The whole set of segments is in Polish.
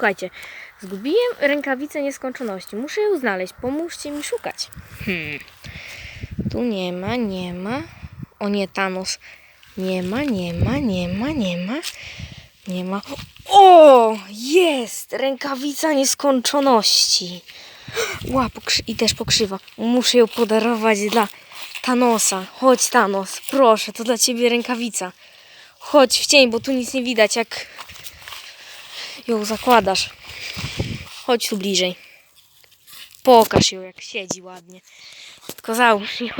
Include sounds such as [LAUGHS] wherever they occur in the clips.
Słuchajcie, zgubiłem rękawicę nieskończoności. Muszę ją znaleźć. Pomóżcie mi szukać. Hmm. Tu nie ma, nie ma. O nie, Thanos. Nie ma, nie ma, nie ma, nie ma. Nie ma. O! Jest! Rękawica nieskończoności. Ła, i też pokrzywa. Muszę ją podarować dla Thanosa. Chodź, Thanos, proszę, to dla ciebie rękawica. Chodź w cień, bo tu nic nie widać, jak ją zakładasz. Chodź tu bliżej. Pokaż ją, jak siedzi ładnie. Tylko załóż ją.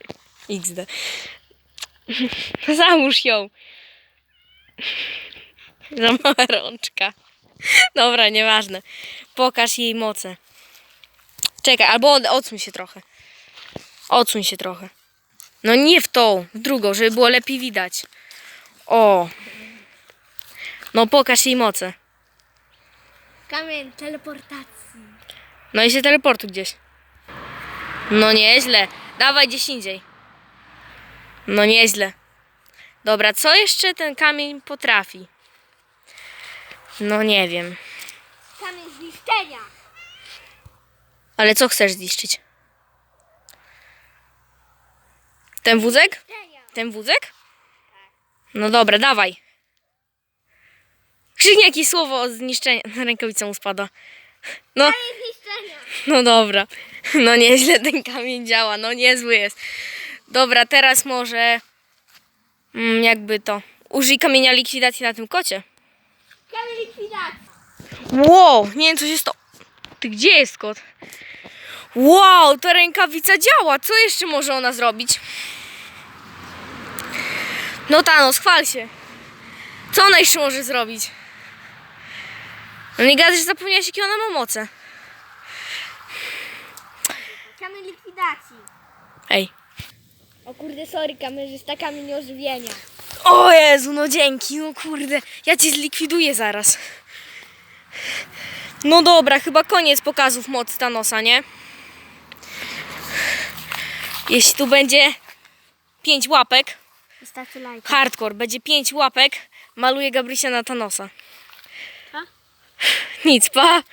[LAUGHS] XD. [LAUGHS] Załóż ją. [LAUGHS] Za mała rączka. Dobra, nieważne. Pokaż jej moce. Czekaj, albo od- odsuń się trochę. Odsuń się trochę. No nie w tą, w drugą, żeby było lepiej widać. O. No pokaż jej moce. Kamień teleportacji. No i się teleportuj gdzieś. No nieźle. Dawaj gdzieś indziej. No nieźle. Dobra, co jeszcze ten kamień potrafi? No nie wiem. Kamień zniszczenia. Ale co chcesz zniszczyć? Ten wózek? Ten wózek? No dobra, dawaj. Krzyknij jakieś słowo o zniszczeniu. [LAUGHS] Rękawica mu spada. No, zniszczenia. no dobra. [LAUGHS] No nieźle ten kamień działa. No niezły jest. Dobra, teraz może... Mm, jakby to... Użyj kamienia likwidacji na tym kocie. Kamień likwidacji. Wow, nie wiem co się stało. Ty gdzie jest kot? Wow, ta rękawica działa. Co jeszcze może ona zrobić? No Thanos, chwal się. Co ona jeszcze może zrobić? No nie gadaj, że zapomniałeś jakie ona ma moce. Kamień likwidacji. Ej. O kurde, sorry, kamerzysta, kamień ożywienia. O Jezu, no dzięki, no kurde. Ja cię zlikwiduję zaraz. No dobra, chyba koniec pokazów mocy Thanosa, nie? Jeśli tu będzie pięć łapek, Wystarczy lajka. hardcore, będzie pięć łapek, maluję Gabrysia na Thanosa. [LAUGHS] 你去吧。